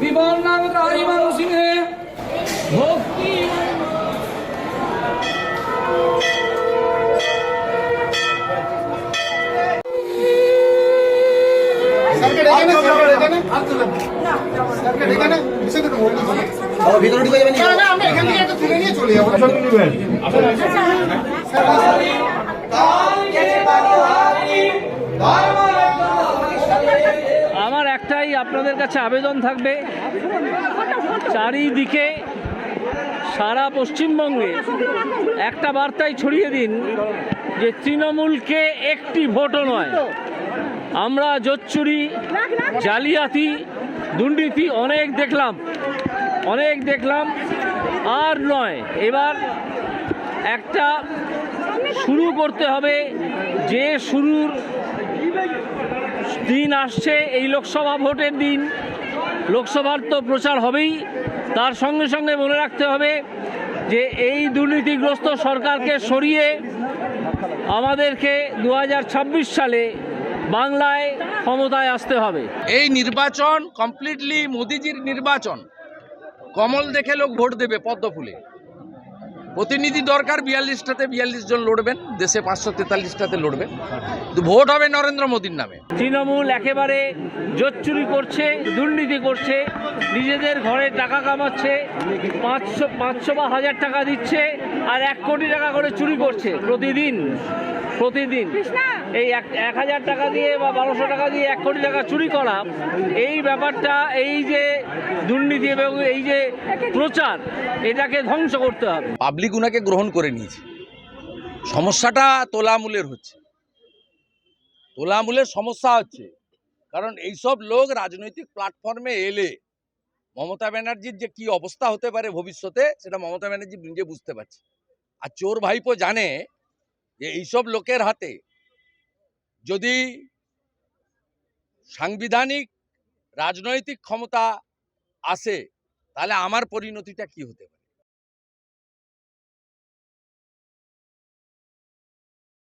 विवर्णकारी मन सिंह ভিতরে ঢুকে যাবেন না আমরা এখান থেকে একটা তুলে নিয়ে চলে যাব। আচ্ছা, আচ্ছা। আমার একটাই আপনাদের কাছে আবেদন থাকবে। চারিদিকে সারা পশ্চিমবঙ্গে একটা বার্তাই ছড়িয়ে দিন যে তৃণমূলকে একটি ভোটও নয়। আমরা জোচ্চুরি, জালিয়াতি, দুর্নীতি অনেক দেখলাম অনেক দেখলাম, আর নয়। এবার একটা শুরু করতে হবে যে শুরুর দিন আসছে, এই লোকসভা ভোটের দিন। লোকসভার তো প্রচার হবেই। তার সঙ্গে সঙ্গে মনে রাখতে হবে যে এই দুর্নীতিগ্রস্ত সরকারকে সরিয়ে আমাদেরকে দু হাজার ছাব্বিশ সালে বাংলায় ক্ষমতায় আসতে হবে। এই নির্বাচন কমপ্লিটলি মোদিজির নির্বাচন। কমল দেখে লোক ভোট দেবে পদ্ম ফুলে। প্রতিনিধি দরকার বিয়াল্লিশটাতে বিয়াল্লিশ জন লড়বেন দেশে পাঁচশো তেতাল্লিশটাতে লড়বেন। কিন্তু ভোট হবে নরেন্দ্র মোদীর নামে। তৃণমূল একেবারে জোচ্চুরি করছে দুর্নীতি করছে নিজেদের ঘরে টাকা কামাচ্ছে পাঁচশো পাঁচশো বা হাজার টাকা দিচ্ছে আর এক কোটি টাকা করে চুরি করছে প্রতিদিন প্রতিদিন। এই এক এক হাজার টাকা দিয়ে বা বারোশো টাকা দিয়ে এক কোটি টাকা চুরি করা এই ব্যাপারটা এই যে দুর্নীতি এবং এই যে প্রচার এটাকে ধ্বংস করতে হবে। পাবলিক উনাকে গ্রহণ করে নিয়েছে। সমস্যাটা তোলামূলের হচ্ছে। তোলামূলের সমস্যা হচ্ছে, কারণ এইসব লোক রাজনৈতিক প্ল্যাটফর্মে এলে মমতা ব্যানার্জির যে কি অবস্থা হতে পারে ভবিষ্যতে, সেটা মমতা ব্যানার্জি নিজে বুঝতে পারছে। আর চোর ভাইপো জানে যে এইসব লোকের হাতে যদি সাংবিধানিক রাজনৈতিক ক্ষমতা আসে, তাহলে আমার পরিণতিটা কি হতে পারে?